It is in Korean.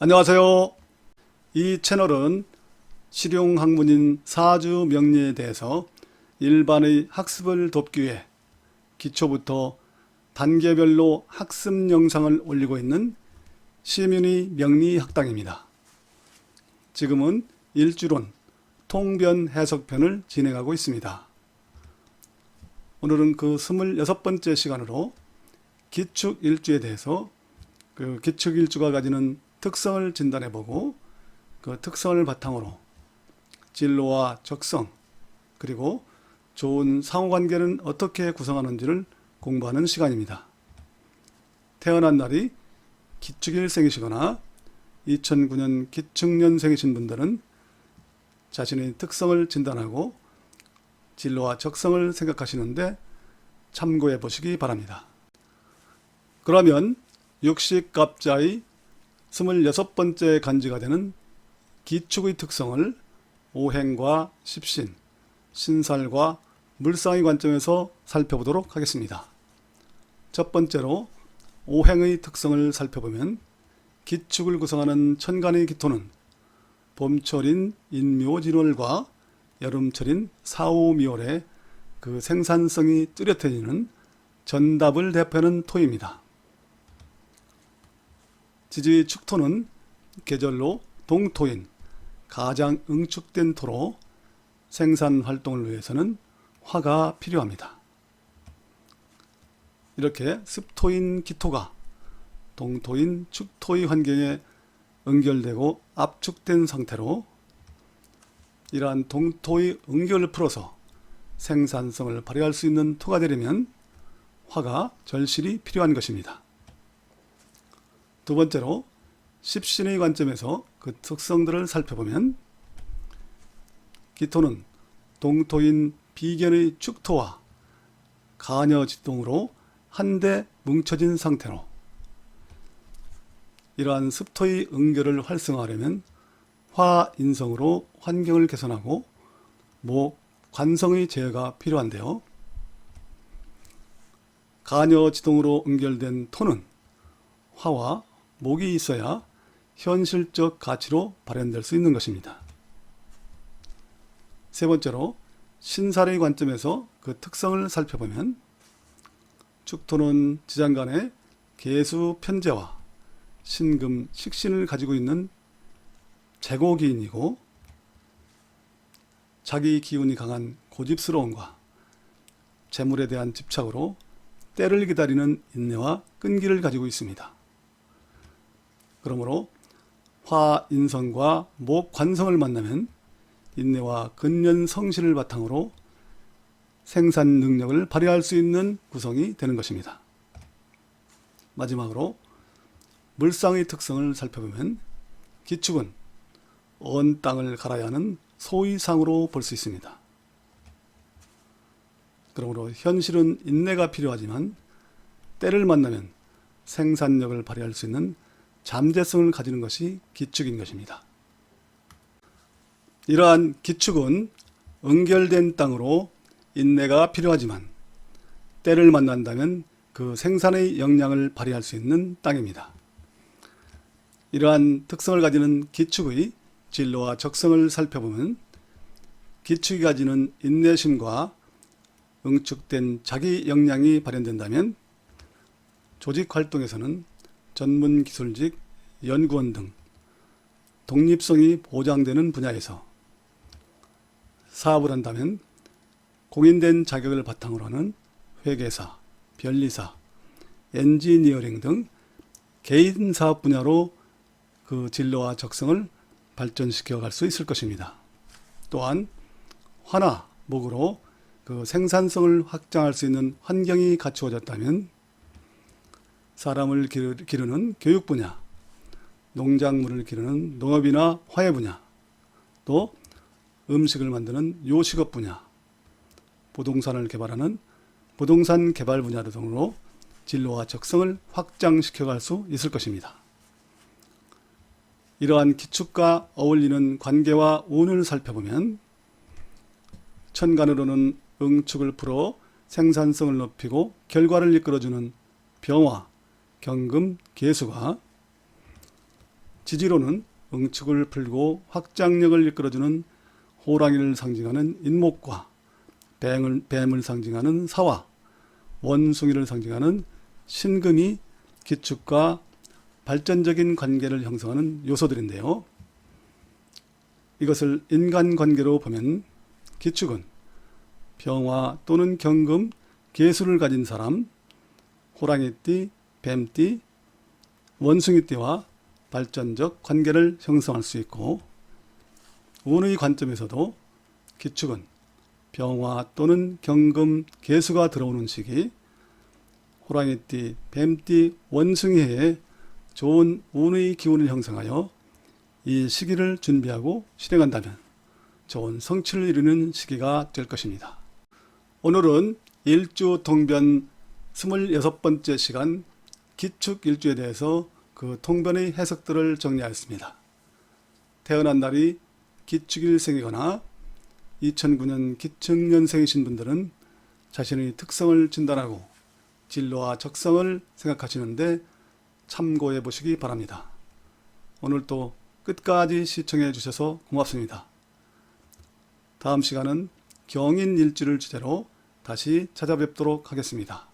안녕하세요. 이 채널은 실용학문인 사주 명리에 대해서 일반의 학습을 돕기 위해 기초부터 단계별로 학습 영상을 올리고 있는 시민의 명리 학당입니다. 지금은 일주론 통변 해석편을 진행하고 있습니다. 오늘은 그 26번째 시간으로 기축 일주에 대해서 그 기축 일주가 가지는 특성을 진단해 보고 그 특성을 바탕으로 진로와 적성 그리고 좋은 상호관계는 어떻게 구성하는지를 공부하는 시간입니다. 태어난 날이 기축일생이시거나 2009년 기축년생이신 분들은 자신의 특성을 진단하고 진로와 적성을 생각하시는데 참고해 보시기 바랍니다. 그러면 육식갑자의 26번째 간지가 되는 기축의 특성을 오행과 십신, 신살과 물상의 관점에서 살펴보도록 하겠습니다. 첫 번째로 오행의 특성을 살펴보면 기축을 구성하는 천간의 기토는 봄철인 인묘진월과 여름철인 사오미월에 그 생산성이 뚜렷해지는 전답을 대표하는 토입니다. 지지의 축토는 계절로 동토인 가장 응축된 토로 생산 활동을 위해서는 화가 필요합니다. 이렇게 습토인 기토가 동토인 축토의 환경에 연결되고 압축된 상태로 이러한 동토의 응결을 풀어서 생산성을 발휘할 수 있는 토가 되려면 화가 절실히 필요한 것입니다. 두 번째로 십신의 관점에서 그 특성들을 살펴보면 기토는 동토인 비견의 축토와 가녀지동으로 한데 뭉쳐진 상태로 이러한 습토의 응결을 활성화하려면 화인성으로 환경을 개선하고 목 관성의 제어가 필요한데요. 가녀지동으로 응결된 토는 화와 목이 있어야 현실적 가치로 발현될 수 있는 것입니다. 세 번째로 신살의 관점에서 그 특성을 살펴보면 축토는 지장 간의 개수 편제와 신금 식신을 가지고 있는 재고기인이고 자기 기운이 강한 고집스러움과 재물에 대한 집착으로 때를 기다리는 인내와 끈기를 가지고 있습니다. 그러므로 화 인성과 목 관성을 만나면 인내와 근년 성실을 바탕으로 생산 능력을 발휘할 수 있는 구성이 되는 것입니다. 마지막으로 물상의 특성을 살펴보면 기축은 언 땅을 갈아야 하는 소위상으로 볼 수 있습니다. 그러므로 현실은 인내가 필요하지만 때를 만나면 생산력을 발휘할 수 있는 잠재성을 가지는 것이 기축인 것입니다. 이러한 기축은 응결된 땅으로 인내가 필요하지만 때를 만난다면 그 생산의 역량을 발휘할 수 있는 땅입니다. 이러한 특성을 가지는 기축의 진로와 적성을 살펴보면 기축이 가지는 인내심과 응축된 자기 역량이 발현된다면 조직 활동에서는 전문 기술직, 연구원 등 독립성이 보장되는 분야에서 사업을 한다면 공인된 자격을 바탕으로 하는 회계사, 변리사, 엔지니어링 등 개인 사업 분야로 그 진로와 적성을 발전시켜 갈 수 있을 것입니다. 또한 화나 목으로 그 생산성을 확장할 수 있는 환경이 갖추어졌다면 사람을 기르는 교육 분야, 농작물을 기르는 농업이나 화훼 분야, 또 음식을 만드는 요식업 분야, 부동산을 개발하는 부동산 개발 분야 등으로 진로와 적성을 확장시켜 갈 수 있을 것입니다. 이러한 기축과 어울리는 관계와 운을 살펴보면 천간으로는 응축을 풀어 생산성을 높이고 결과를 이끌어주는 병화, 경금, 개수가 지지로는 응축을 풀고 확장력을 이끌어주는 호랑이를 상징하는 인목과 뱀을, 뱀을 상징하는 사화, 원숭이를 상징하는 신금이 기축과 발전적인 관계를 형성하는 요소들인데요. 이것을 인간관계로 보면 기축은 병화 또는 경금, 개수를 가진 사람, 호랑이띠, 뱀띠, 원숭이띠와 발전적 관계를 형성할 수 있고 운의 관점에서도 기축은 병화 또는 경금, 개수가 들어오는 시기, 호랑이띠, 뱀띠, 원숭이해에 좋은 운의 기운을 형성하여 이 시기를 준비하고 실행한다면 좋은 성취를 이루는 시기가 될 것입니다. 오늘은 일주 동변 26번째 시간 기축 일주에 대해서 그 통변의 해석들을 정리하였습니다. 태어난 날이 기축일생이거나 2009년 기축년생이신 분들은 자신의 특성을 진단하고 진로와 적성을 생각하시는데 참고해 보시기 바랍니다. 오늘도 끝까지 시청해 주셔서 고맙습니다. 다음 시간은 경인 일주를 주제로 다시 찾아뵙도록 하겠습니다.